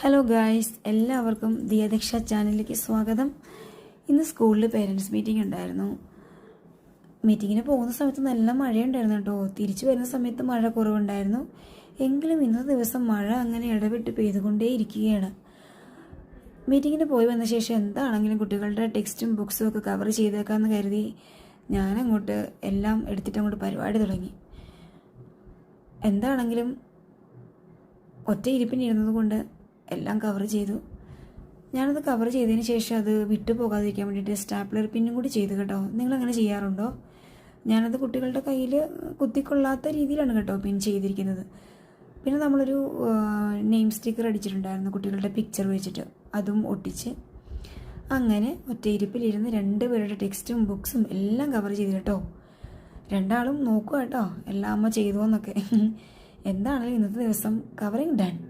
Hello guys എല്ലാവർക്കും ദിയദക്ഷ ചാനലിലേക്ക് സ്വാഗതം. ഇന്ന് സ്കൂളിൽ പേരൻസ് മീറ്റിംഗ് ഉണ്ടായിരുന്നു. മീറ്റിങ്ങിന് പോകുന്ന സമയത്ത് നല്ല മഴയുണ്ടായിരുന്നു കേട്ടോ. തിരിച്ചു വരുന്ന സമയത്ത് മഴ കുറവുണ്ടായിരുന്നു. എങ്കിലും ഇന്നത്തെ ദിവസം മഴ അങ്ങനെ ഇടവിട്ട് പെയ്തുകൊണ്ടേ ഇരിക്കുകയാണ് മീറ്റിങ്ങിന് പോയി വന്ന ശേഷം എന്താണെങ്കിലും കുട്ടികളുടെ ടെക്സ്റ്റും ബുക്സും ഒക്കെ കവർ ചെയ്തേക്കാമെന്ന് കരുതി ഞാനങ്ങോട്ട് എല്ലാം എടുത്തിട്ട് അങ്ങോട്ട് പരിപാടി തുടങ്ങി. എന്താണെങ്കിലും ഒറ്റ ഇരിപ്പിനിരുന്നത് കൊണ്ട് എല്ലാം കവർ ചെയ്തു. ഞാനത് കവർ ചെയ്തതിന് ശേഷം അത് വിട്ടു പോകാതിരിക്കാൻ വേണ്ടിയിട്ട് സ്റ്റാപ്ലർ പിന്നും കൂടി ചെയ്തു കേട്ടോ. നിങ്ങൾ അങ്ങനെ ചെയ്യാറുണ്ടോ? ഞാനത് കുട്ടികളുടെ കയ്യിൽ കുത്തിക്കൊള്ളാത്ത രീതിയിലാണ് കേട്ടോ പിൻ ചെയ്തിരിക്കുന്നത്. പിന്നെ നമ്മളൊരു നെയിം സ്റ്റിക്കർ അടിച്ചിട്ടുണ്ടായിരുന്നു കുട്ടികളുടെ പിക്ചർ വെച്ചിട്ട്. അതും ഒട്ടിച്ച്. അങ്ങനെ ഒറ്റയിരിപ്പിലിരുന്ന് രണ്ട് പേരുടെ ടെക്സ്റ്റും ബുക്സും എല്ലാം കവർ ചെയ്തു കേട്ടോ. രണ്ടാളും നോക്കുക കേട്ടോ. എല്ലാം അമ്മ ചെയ്തു എന്നൊക്കെ എന്താണെങ്കിലും ഇന്നത്തെ ദിവസം കവറിങ് ഡൺ